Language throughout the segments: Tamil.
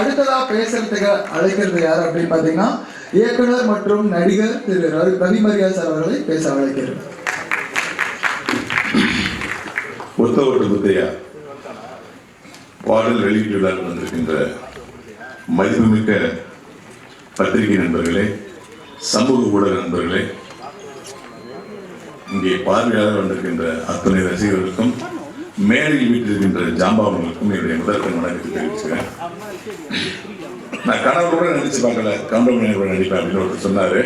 அடுத்ததா பேசுறதுக்கு அழைக்கிறது யார் அப்படின்னு பாத்தீங்கன்னா இயக்குனர் மற்றும் நடிகர் திரு ரவிமரியா சார் அவர்களை பேச அழைக்கிறது ஒத்த பாடல் வெளியீட்டு வந்திருக்கின்ற மதிப்புமிக்க பத்திரிகை நண்பர்களே சமூக ஊடக நண்பர்களே இங்கே பார்வையாளர் வந்திருக்கின்ற அத்தனை ரசிகர்களுக்கும் மேடையில் வீட்டிருக்கின்ற ஜாம்பாவர்களுக்கும் என்னுடைய முதற்கண் வணக்கத்தை தெரிவிச்சுக்கிறேன். நான் கனவு கூட நினைச்சு பார்க்கல கவுண்டமணி கூட நடிப்பேன் அப்படின்னு ஒருத்தர் சொன்னாரு.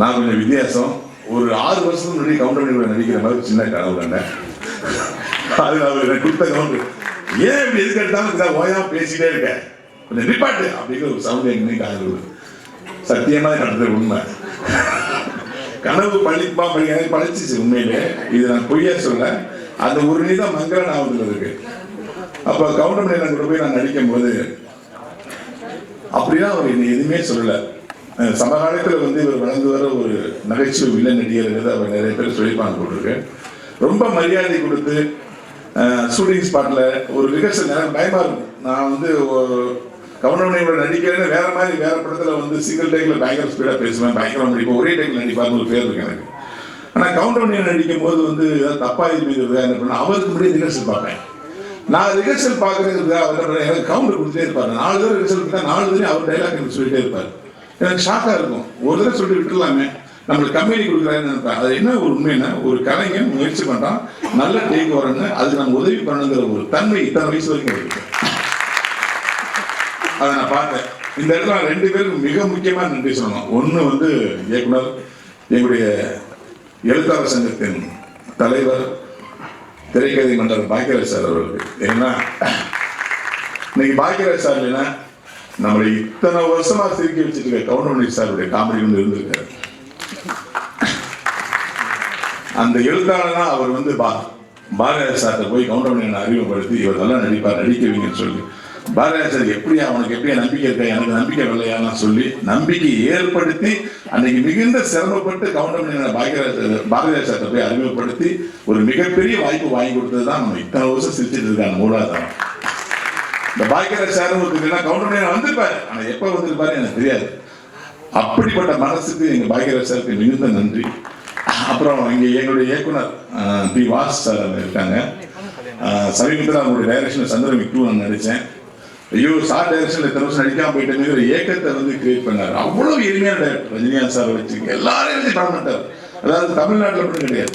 நான் கொஞ்சம் வித்தியாசம். ஒரு ஆறு வருஷத்துக்கு முன்னாடி கவுண்டமணி கூட நடிக்கிற மாதிரி சின்ன கனவு என்ன அது அவர் எனக்கு கொடுத்த கவுண்டர் ஏன் இப்படி எதுக்கு எடுத்தாலும் இதா பேசிட்டே இருக்கேன். கொஞ்சம் நிப்பாட்டு அப்படிங்கிற ஒரு சவுண்ட் எங்க ஆகுது சத்தியமாக நடந்தது உண்மை. கனவு பழிப்பா பழி எனக்கு பழிச்சிச்சு உண்மையிலே. இது நான் பொய்யா சொல்ல அந்த ஒரு தான் மங்கள நாவத்தில் அதுக்கு அப்ப கவுண்டமணி நான் கூட போய் நான் நடிக்கும் போது அப்படிலாம் அவர் என்னை எதுவுமே சொல்லல. சமகாலத்துல வந்து இவர் வளர்ந்து வர ஒரு நகைச்சுவை வில்ல நடிகர் அவர் நிறைய பேர் சொல்லிப்பாங்க போட்டிருக்கு ரொம்ப மரியாதை கொடுத்து ஷூட்டிங் ஸ்பாட்ல ஒரு ரிஹர்சல் நேரம் பயமா இருக்கும். நான் வந்து கவர்னோட நடிக்கிறேன்னு வேற மாதிரி வேற படத்துல வந்து சிங்கிள் டேக்ல பயங்கர ஸ்பீடா பேசுவேன். பயங்கரம் நடிப்பேன். ஒரே டேக்ல நடிப்பார்னு ஒரு பேர் இருக்கு எனக்கு. ஆனால் கவுண்டர் நடிக்கும் போது வந்து ஏதாவது தப்பா இது என்ன பண்ண அவருக்கு முன்னாடி ரிஹர்சல் பார்ப்பேன். நான் ரிஹர்சல் பார்க்கறதுக்கு அவர் எனக்கு கவுண்டர் கொடுத்துட்டே இருப்பார். நாலு தடவை ரிஹர்சல் பண்ணா நாலு தடவை அவர் டைலாக் எனக்கு சொல்லிட்டே இருப்பார். எனக்கு ஷாக்கா இருக்கும். ஒரு தடவை சொல்லி விட்டுலாமே நம்மளுக்கு கம்பெனி கொடுக்குறாருன்னு நினைப்பேன். அது என்ன ஒரு உண்மைன்னா ஒரு கலைஞன் முயற்சி பண்றான். நல்ல டேக் வரணும்னு அதுக்கு நம்ம உதவி பண்ணணுங்கிற ஒரு தன்மை இத்தனை வயசு வரைக்கும் இருக்கு. அதை நான் பார்த்தேன். இந்த இடத்துல ரெண்டு பேருக்கு மிக முக்கியமான நன்றி சொல்லணும். ஒன்று வந்து இயக்குனர் எங்களுடைய எழுத்தாளர் சங்கத்தின் தலைவர் திரைக்கதை மன்னர் பாக்கியராஜ் சார் அவர்களுக்கு ஏன்னா இன்னைக்கு பாக்கியராஜ் சார் இல்லைன்னா நம்மளை இத்தனை வருஷமா சிரிக்க வச்சுட்டு இருக்க கவுண்டமணி சாருடைய காமெடி வந்து இருந்திருக்காரு. அந்த எழுத்தாளனா அவர் வந்து பா பாரதியார் சார்கிட்ட போய் கவுண்டமணி அறிமுகப்படுத்தி இவர் நல்லா நடிப்பார் நடிக்கவீங்கன்னு சொல்லி பாரதியார் சார் எப்படியா அவனுக்கு எப்படியா நம்பிக்கை இருக்கா? எனக்கு நம்பிக்கை இல்லையான்னு சொல்லி நம்பிக்கை ஏற்படுத்தி அன்னைக்கு மிகுந்த சிரமப்பட்டு கவுண்டமணி பாக்கியராஜ் பாரதியார் போய் அறிமுகப்படுத்தி ஒரு மிகப்பெரிய வாய்ப்பு வாங்கி கொடுத்தது தான் நம்ம இத்தனை வருஷம் சிரிச்சிட்டு இருக்காங்க மூலாதாரம் இந்த பாக்கியராஜ் சார் ஒருத்தர் கவுண்டமணி வந்திருப்பாரு. ஆனா எப்ப வந்திருப்பாரு எனக்கு தெரியாது. அப்படிப்பட்ட மனசுக்கு எங்க பாக்கியராஜ் சாருக்கு மிகுந்த நன்றி. அப்புறம் இங்க எங்களுடைய இயக்குனர் பி. வாஸ் சார் இருக்காங்க. சமீபத்தில் அவங்களுடைய டைரக்ஷன் சந்திரமிக்கு நான் நடித்தேன் ஐயோ சார் டைரக்ஷன்ல இத்தனை வருஷம் நடிக்காம போயிட்டேங்கிற ஒரு ஏக்கத்தை வந்து கிரியேட் பண்ணார். அவ்வளவு எளிமையான டைரக்டர் ரஜினிகாந்த் சார் வச்சு எல்லாரையும் வச்சு படம் பண்ணிட்டார் அதாவது தமிழ்நாட்டில் மட்டும் கிடையாது.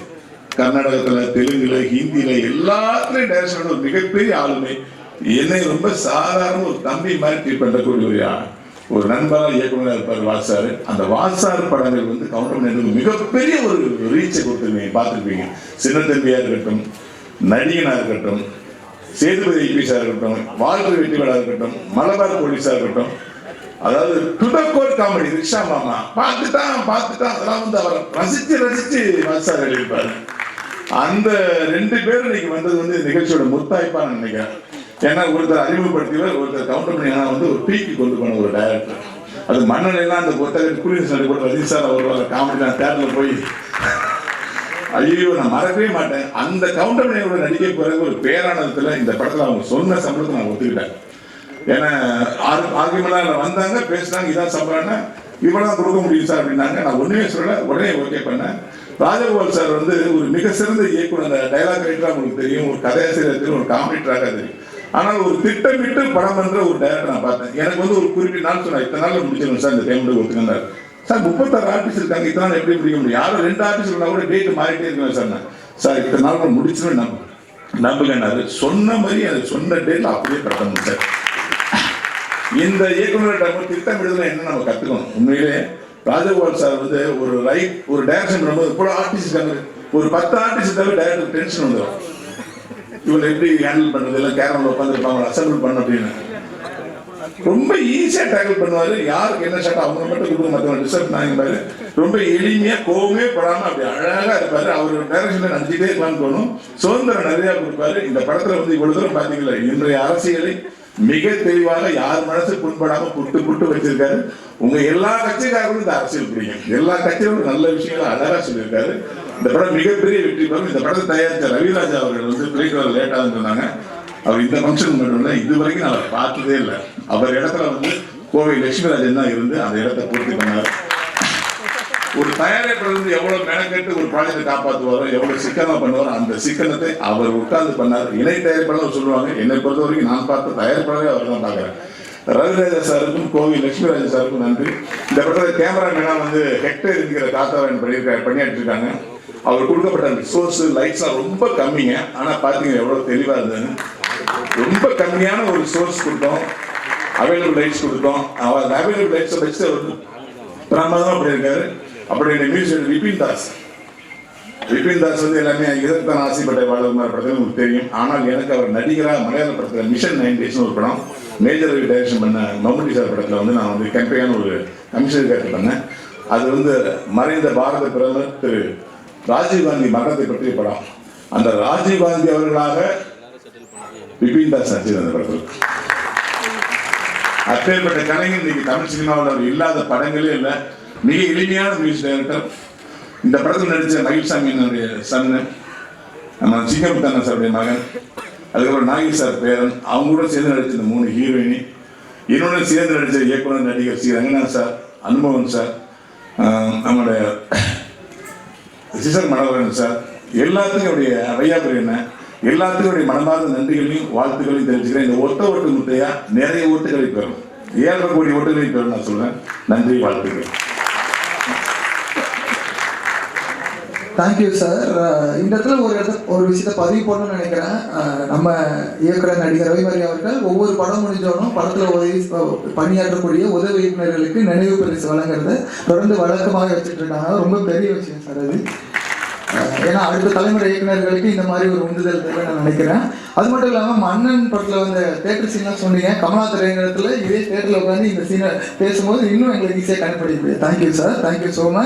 கர்நாடகத்துல தெலுங்குல ஹிந்தியில எல்லாத்துலயும் டைரக்ஷன் ஒரு மிகப்பெரிய ஆளுமை என்னை ரொம்ப சாதாரண ஒரு தம்பி மாதிரி ட்ரீட் பண்ணக்கூடிய ஒரு ஒரு நண்பராக இயக்குனராக இருப்பார் வாசார் அந்த வாசார் படங்கள் வந்து கவுண்டர் எனக்கு மிகப்பெரிய ஒரு ரீச்சை கொடுத்துருவீங்க பார்த்துருப்பீங்க. சின்ன தம்பியாக இருக்கட்டும் நடிகனாக இருக்கட்டும் சேதுபதி ஐபிஎஸ்ஸா இருக்கட்டும் வாழ்க்கை வெற்றிகளா இருக்கட்டும் மலபார் போலீஸா இருக்கட்டும் அதாவது டுடக்கோர் காமெடி ரிக்ஷா மாமா பார்த்துட்டான் பார்த்துட்டான் அதெல்லாம் வந்து அவரை ரசித்து ரசித்து வாசார் எழுதியிருப்பாரு. அந்த ரெண்டு பேரும் இன்னைக்கு வந்தது வந்து நிகழ்ச்சியோட முத்தாய்ப்பா நினைக்கிறேன். ஏன்னா ஒருத்தர் அறிமுகப்படுத்தியவர் ஒருத்தர் கவுண்டர் பண்ணி வந்து ஒரு பீக்கு கொண்டு போன ஒரு டைரக்டர் அது மன்னனைலாம் அந்த புத்தகத்தை குளிர் சண்டை போட்டு ரஜினி சார் வருவாங்க காமெடி நான் தேட்டரில் போய் ஐயோ நான் மறக்கவே மாட்டேன். அந்த கவுண்டர் மணியோட நடிக்க பிறகு ஒரு பேரானதத்துல இந்த படத்துல அவங்க சொன்ன சம்பளத்தை நான் ஒத்துக்கிட்டேன். ஏன்னா ஆர்குமெண்ட்ல வந்தாங்க பேசினாங்க இதான் சம்பளம்னா இவ்வளவு கொடுக்க முடியும் சார் அப்படின்னாங்க. நான் ஒண்ணுமே சொல்ல உடனே ஓகே பண்ணேன். ராஜகோபால் சார் வந்து ஒரு மிக சிறந்த இயக்குனர் டைலாக் ரைட்டரா உங்களுக்கு தெரியும் ஒரு கதையாசிரியர் தெரியும் ஒரு காமெடிட்டராக தெரியும். ஆனால் ஒரு திட்டமிட்டு படம் பண்ற ஒரு டைரக்டர் நான் பார்த்தேன். எனக்கு வந்து ஒரு குறிப்பிட்ட நாள் சொன்னேன் இத்தனை நாள் முடிச்சிடணும் சார் இந்த பேமெண்ட் ஒத்துக்கினார் சார் முப்பத்தாறு ஆபீஸ் இருக்காங்க. இத்தனை எப்படி முடிக்க முடியும்? யாரும் ரெண்டு ஆபீஸ் இருந்தா கூட டேட் மாறிட்டே இருக்கணும் சார் நான். சார் இத்தனை நாள் கூட முடிச்சிடும் நம்ப நம்புங்கன்னாரு சொன்ன மாதிரி அது சொன்ன டேட்ல அப்படியே கட்டணும் சார். இந்த இயக்குநர்கிட்ட நம்ம திட்டமிடுதல என்ன நம்ம கத்துக்கணும்? உண்மையிலே ராஜகோபால் சார் வந்து ஒரு ரைட் ஒரு டைரக்ஷன் பண்ணும்போது கூட ஆர்டிஸ்ட் இருக்காங்க. ஒரு பத்து ஆர்டிஸ்ட் தவிர டைரக்டர் டென்ஷன் வந்துடும் இவங்க எப்படி ஹேண்டில் பண்றது? எல்லாம் கேரம்ல உட்காந்துருப்பாங்க அசம்பிள் பண்ண அப்படின்னு. ரொம்ப ஈஸியாக டேக்கிள் பண்ணுவார். யாருக்கு என்ன சட்டம் அவங்க மட்டும் கொடுக்க மாட்டோம் டிஸ்டர்ப் நாங்கள் ரொம்ப எளிமையாக கோவமே படாமல் அப்படி அழகாக இருப்பார். அவர் டைரக்ஷன்ல நடிச்சுட்டே இருக்கலாம்னு தோணும். சுதந்திரம் நிறையா கொடுப்பாரு. இந்த படத்தில் வந்து இவ்வளோ தூரம் பார்த்தீங்களா? இன்றைய அரசியலை மிக தெளிவாக யார் மனசு புண்படாம புட்டு புட்டு வச்சிருக்காரு. உங்க எல்லா கட்சிக்காரர்களும் இந்த அரசியல் பிடிக்கும் எல்லா கட்சிகளும் நல்ல விஷயங்களை அழகா சொல்லியிருக்காரு. இந்த படம் மிகப்பெரிய வெற்றி பெறும். இந்த படத்தை தயாரித்த ரவிராஜா அவர்கள் வந்து பிள்ளைக்கு லேட்டாக சொன்னாங்க. அவர் இந்த ஃபங்க்ஷன் மட்டும் இது வரைக்கும் நான் பார்த்ததே இல்லை. அவர் இடத்துல வந்து கோவை லட்சுமிராஜன் தான் இருந்து அந்த இடத்த பூர்த்தி பண்ணார். ஒரு தயாரிப்பாளர் வந்து எவ்வளவு மெனக்கெட்டு ஒரு ப்ராஜெக்டை காப்பாற்றுவாரோ எவ்வளவு சிக்கனமா பண்ணுவாரோ அந்த சிக்கனத்தை அவர் உட்கார்ந்து பண்ணார். இணை தயாரிப்பாளர் சொல்லுவாங்க என்னை பொறுத்த வரைக்கும் நான் பார்த்த தயாரிப்பாளரே அவர் தான் பார்க்குறேன் ரவிராஜா சாருக்கும் கோவி லட்சுமிராஜா சாருக்கும் நன்றி. இந்த படத்தில் கேமராமேனா வந்து ஹெக்டர் இருக்கிற தாத்தாவன் பண்ணியிருக்காரு பண்ணியாட்டு இருக்காங்க அவர் கொடுக்கப்பட்ட அந்த சோர்ஸ் லைட்ஸ்லாம் ரொம்ப கம்மிங்க. ஆனால் பார்த்தீங்க எவ்வளோ தெளிவாக இருந்ததுன்னு ரொம்ப கம்மியான ஒரு சோர்ஸ் கொடுத்தோம். அவைலபிள் லைட்ஸ் கொடுத்தோம். அவர் அவைலபிள் லைட்ஸை வச்சு அவர் பிரமாதம் பிரமாதமாக பண்ணியிருக்காரு அப்படி இந்த மியூசிக் விபின் தாஸ். விபின் தாஸ் வந்து எல்லாமே இதற்கான ஆசைப்பட்ட வாழ்வுமார் படத்தில் உங்களுக்கு தெரியும். ஆனால் எனக்கு அவர் நடிகராக மலையாள படத்தில் மிஷன் நைன் டேஸ்னு ஒரு படம் மேஜர் ரவி டைரக்ஷன் பண்ண மம்முட்டி சார் படத்தில் வந்து நான் வந்து கம்பெனியான ஒரு கமிஷனர் கேட்டு பண்ணேன். அது வந்து மறைந்த பாரத பிரதமர் திரு ராஜீவ்காந்தி மரணத்தை பற்றிய படம். அந்த ராஜீவ்காந்தி அவர்களாக விபின் தாஸ் நடிச்சது அந்த படத்தில். அப்பேற்பட்ட கலைஞர் இன்னைக்கு தமிழ் சினிமாவில் அவர் இல்லாத படங்களே இல்லை. மிக எளிமையான மியூசிக் டைரக்டர். இந்த படத்தில் நடித்த மகிழ்சாமி என்னுடைய சன்னு நம்ம சிங்கமுத்தண்ணா சாருடைய மகன். அதுக்கப்புறம் நாகி சார் பேரன். அவங்க கூட சேர்ந்து நடித்த இந்த மூணு ஹீரோயினி. என்னோட சேர்ந்து நடித்த இயக்குனர் நடிகர் ஸ்ரீ ரங்கநாத் சார் அனுபவன் சார் நம்மளுடைய சிசர் மனோகரன் சார். எல்லாத்துக்கும் அவருடைய வையாபுரி என்ன எல்லாத்துக்கும் மனமார்ந்த நன்றிகளையும் வாழ்த்துக்களையும் தெரிவிச்சுக்கிறேன். இந்த ஒத்த ஓட்டு முத்தையா நிறைய ஓட்டுகளை பெறும். ஏழரை கோடி ஓட்டுகளை பெறும் நான் சொல்றேன். நன்றி வாழ்த்துக்கள். தேங்க்யூ சார் இந்த இடத்துல ஒரு இடத்துல ஒரு விஷயத்த பதிவு பண்ணணும்னு நினைக்கிறேன். நம்ம இயக்குனர் நடிகர் ரவிமரி அவர்கள் ஒவ்வொரு படம் முடிஞ்சோனும் படத்தில் உதவி பணியாற்றக்கூடிய உதவி இயக்குநர்களுக்கு நினைவு பரிசு வழங்குறத தொடர்ந்து வழக்கமாக வச்சுட்டு இருக்காங்க. ரொம்ப பெரிய விஷயம் சார் அது. ஏன்னா அடுத்த தலைமுறை இயக்குநர்களுக்கு இந்த மாதிரி ஒரு உந்துதல் தேவை நான் நினைக்கிறேன். அது மட்டும் இல்லாமல் மன்னன் படத்தில் வந்த தேட்டர் சீன்லாம் சொன்னீங்க. கமலா திரையரங்கத்தில் இதே தேட்டரில் உட்காந்து இந்த சீனை பேசும்போது இன்னும் எங்களுக்கு ஈஸியாக கண்டுபிடிக்க முடியும் thank you sir thank you so much